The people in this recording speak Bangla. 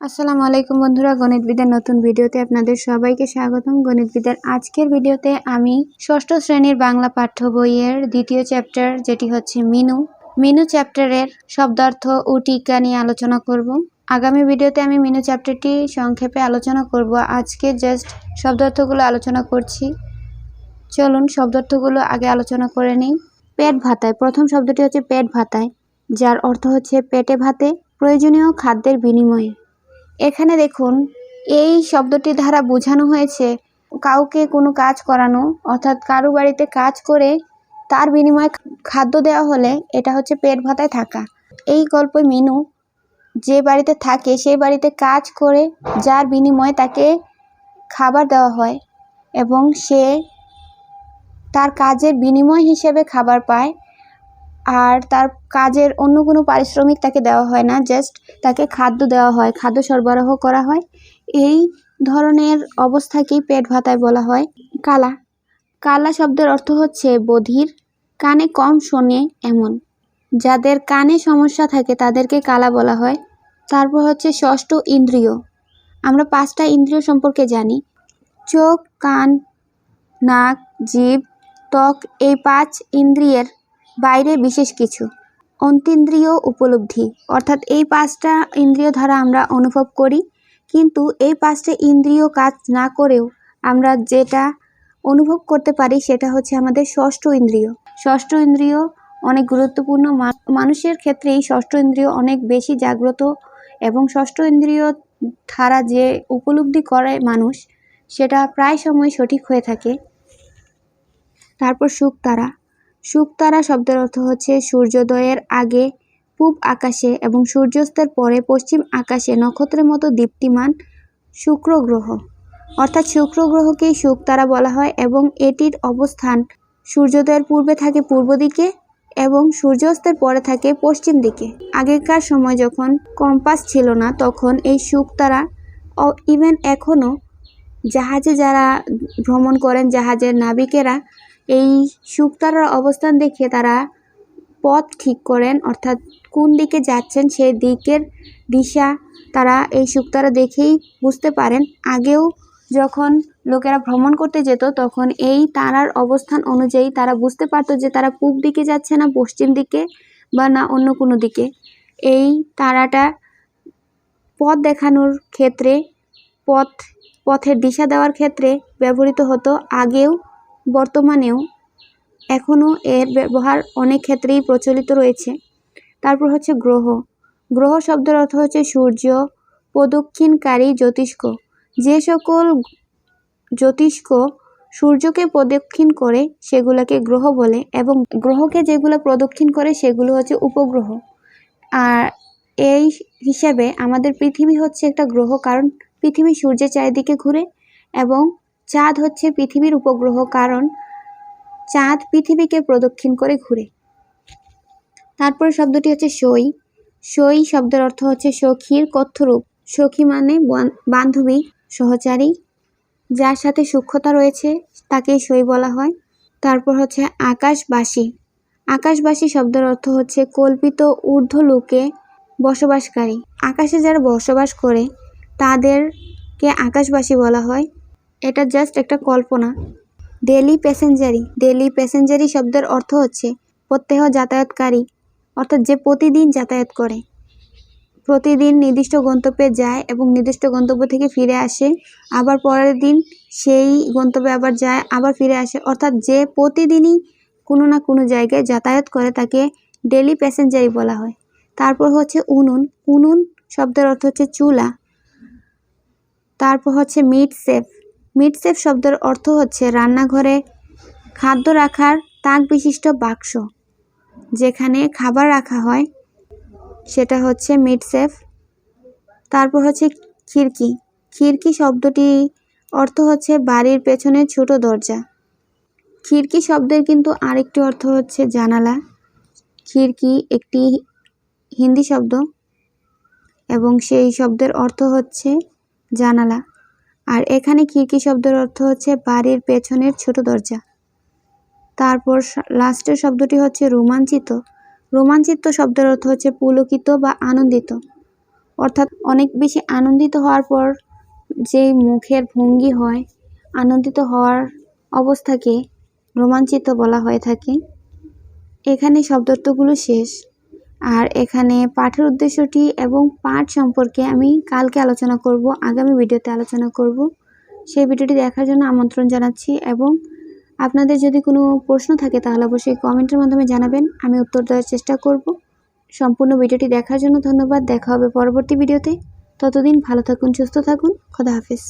আসসালামু আলাইকুম বন্ধুরা গণিতবিদের নতুন ভিডিওতে আপনাদের সবাইকে স্বাগতম। গণিতবিদের আজকের ভিডিওতে আমি ষষ্ঠ শ্রেণির বাংলা পাঠ্য বইয়ের দ্বিতীয় চ্যাপ্টার যেটি হচ্ছে মিনু। মিনু চ্যাপ্টারের শব্দার্থ ও টিকা নিয়ে আলোচনা করব। আগামী ভিডিওতে আমি মিনু চ্যাপ্টারটি সংক্ষেপে আলোচনা করব। আজকে জাস্ট শব্দার্থগুলো আলোচনা করছি। চলুন শব্দার্থগুলো আগে আলোচনা করে নিই। পেট ভাতায়, প্রথম শব্দটি হচ্ছে পেট ভাতায়, যার অর্থ হচ্ছে পেটে ভাতে, প্রয়োজনীয় খাদ্যের বিনিময়ে। এখানে দেখুন, এই শব্দটি দ্বারা বোঝানো হয়েছে কাউকে কোনো কাজ করানো, অর্থাৎ কারও বাড়িতে কাজ করে তার বিনিময়ে খাদ্য দেওয়া হলে এটা হচ্ছে পেট ভাতায় থাকা। এই গল্পে মিনু যে বাড়িতে থাকে, সেই বাড়িতে কাজ করে যার বিনিময়ে তাকে খাবার দেওয়া হয় এবং সে তার কাজের বিনিময় হিসেবে খাবার পায়। আর তার কাজের অন্য কোনো পারিশ্রমিক তাকে দেওয়া হয় না জাস্ট তাকে খাদ্য দেওয়া হয়, খাদ্য সরবরাহ করা হয়। এই ধরনের অবস্থাকেই পেট ভাতায় বলা হয় কালা। কালা শব্দের অর্থ হচ্ছে বধির, কানে কম শোনে এমন। যাদের কানে সমস্যা থাকে তাদেরকে কালা বলা হয়। তারপর হচ্ছে ষষ্ঠ ইন্দ্রিয়। আমরা পাঁচটা ইন্দ্রিয় সম্পর্কে জানি। চোখ, কান, নাক জীব ত্বক, এই পাঁচ ইন্দ্রিয়ের বাইরে বিশেষ কিছু। অন্তীন্দ্রিয় উপলব্ধি। অর্থাৎ এই পাঁচটা ইন্দ্রিয় দ্বারা আমরা অনুভব করি, কিন্তু এই পাঁচটা ইন্দ্রিয় কাজ না করেও আমরা যেটা অনুভব করতে পারি সেটা হচ্ছে আমাদের ষষ্ঠ ইন্দ্রিয়। ষষ্ঠ ইন্দ্রিয় অনেক গুরুত্বপূর্ণ। মানুষের ক্ষেত্রে এই ষষ্ঠ ইন্দ্রিয় অনেক বেশি জাগ্রত এবং ষষ্ঠ ইন্দ্রিয় ধারা যে উপলব্ধি করে মানুষ, সেটা প্রায় সময় সঠিক হয়ে থাকে। তারপর সুখ তারা শুকতারা শব্দের অর্থ হচ্ছে সূর্যোদয়ের আগে পূব আকাশে এবং সূর্যাস্তের পরে পশ্চিম আকাশে নক্ষত্রের মতো দীপ্তিমান শুক্র গ্রহ অর্থাৎ শুক্র গ্রহকেই শুকতারা বলা হয় এবং এটির অবস্থান সূর্যোদয়ের পূর্বে থাকে পূর্ব দিকে এবং সূর্যাস্তের পরে থাকে পশ্চিম দিকে। আগেকার সময় যখন কম্পাস ছিল না, তখন এই শুকতারা ইভেন এখনও জাহাজে যারা ভ্রমণ করেন, জাহাজের নাবিকেরা এই শুকতারার অবস্থান দেখে তারা পথ ঠিক করেন, অর্থাৎ কোন দিকে যাচ্ছেন সেই দিকের দিশা তারা এই শুকতারা দেখেই বুঝতে পারেন। আগেও যখন লোকেরা ভ্রমণ করতে যেত, তখন এই তারার অবস্থান অনুযায়ী তারা বুঝতে পারতো যে তারা পূব দিকে যাচ্ছে না, পশ্চিম দিকে বা না অন্য কোনো দিকে। এই তারাটা পথ দেখানোর ক্ষেত্রে, পথ, পথের দিশা দেওয়ার ক্ষেত্রে ব্যবহৃত হতো। আগেও বর্তমানেও এখনও এর ব্যবহার অনেক ক্ষেত্রেই প্রচলিত রয়েছে। তারপর হচ্ছে গ্রহ। গ্রহ শব্দের অর্থ হচ্ছে সূর্য, প্রদক্ষিণকারী জ্যোতিষ্ক। যে সকল জ্যোতিষ্ক সূর্যকে প্রদক্ষিণ করে, সেগুলোকে গ্রহ বলে এবং গ্রহকে যেগুলো প্রদক্ষিণ করে, সেগুলো হচ্ছে উপগ্রহ। আর এই হিসাবে আমাদের পৃথিবী হচ্ছে একটা গ্রহ, কারণ পৃথিবী সূর্যের চারিদিকে ঘুরে এবং চাঁদ হচ্ছে পৃথিবীর উপগ্রহ, কারণ চাঁদ পৃথিবীকে প্রদক্ষিণ করে ঘুরে। তারপর শব্দটি হচ্ছে সই। সই শব্দের অর্থ হচ্ছে সখীর কথ্যরূপ। সখী মানে বান্ধবী, সহচারী, যার সাথে সূক্ষ্মতা রয়েছে, তাকে সই বলা হয়। তারপর হচ্ছে আকাশবাসী। আকাশবাসী শব্দের অর্থ হচ্ছে কল্পিত ঊর্ধ্ব লোকে বসবাসকারী। আকাশে যারা বসবাস করে, তাদেরকে আকাশবাসী বলা হয়। এটা জাস্ট একটা কল্পনা। ডেলি প্যাসেঞ্জারি ডেলি প্যাসেঞ্জারি শব্দের অর্থ হচ্ছে প্রত্যহ যাতায়াতকারী, অর্থাৎ যে প্রতিদিন যাতায়াত করে। প্রতিদিন নির্দিষ্ট গন্তব্যে যায় এবং নির্দিষ্ট গন্তব্য থেকে ফিরে আসে, আবার পরের দিন সেই গন্তব্যে আবার যায়, আবার ফিরে আসে। অর্থাৎ যে প্রতিদিনই কোনো না কোনো জায়গায় যাতায়াত করে তাকে ডেলি প্যাসেঞ্জারি বলা হয়। তারপর হচ্ছে উনুন। উনুন শব্দের অর্থ হচ্ছে চুলা। তারপর হচ্ছে মিট সেফ মিট সেফ শব্দের অর্থ হচ্ছে রান্নাঘরে খাদ্য রাখার তাক বিশিষ্ট বাক্স, যেখানে খাবার রাখা হয়। সেটা হচ্ছে মিট সেফ তারপর হচ্ছে খিড়কি। খিড়কি শব্দটি অর্থ হচ্ছে বাড়ির পেছনে ছোট দরজা। খিড়কি শব্দের কিন্তু আরেকটি অর্থ হচ্ছে জানালা। খিড়কি একটি হিন্দি শব্দ এবং সেই শব্দের অর্থ হচ্ছে জানালা। আর এখানে খিড়কি শব্দের অর্থ হচ্ছে বাড়ির পেছনের ছোট দরজা? তারপর লাস্টের শব্দটি হচ্ছে রোমাঞ্চিত। রোমাঞ্চিত শব্দের অর্থ হচ্ছে পুলকিত বা আনন্দিত। অর্থাৎ অনেক বেশি আনন্দিত হওয়ার পর যে মুখের ভঙ্গি হয়, আনন্দিত হওয়ার অবস্থাকে রোমাঞ্চিত বলা হয়ে থাকে। এখানে শব্দার্থগুলো শেষ। আর এখানে পাঠের উদ্দেশ্যটি এবং পাঠ সম্পর্কে আমি কালকে আলোচনা করব, আগামী ভিডিওতে আলোচনা করব। সেই ভিডিওটি দেখার জন্য আমন্ত্রণ জানাচ্ছি এবং আপনাদের যদি কোনো প্রশ্ন থাকে তাহলে অবশ্যই কমেন্টের মাধ্যমে জানাবেন, আমি উত্তর দেওয়ার চেষ্টা করব। সম্পূর্ণ ভিডিওটি দেখার জন্য ধন্যবাদ, দেখা হবে পরবর্তী ভিডিওতে। ততদিন ভালো থাকুন, সুস্থ থাকুন, খোদা হাফিজ।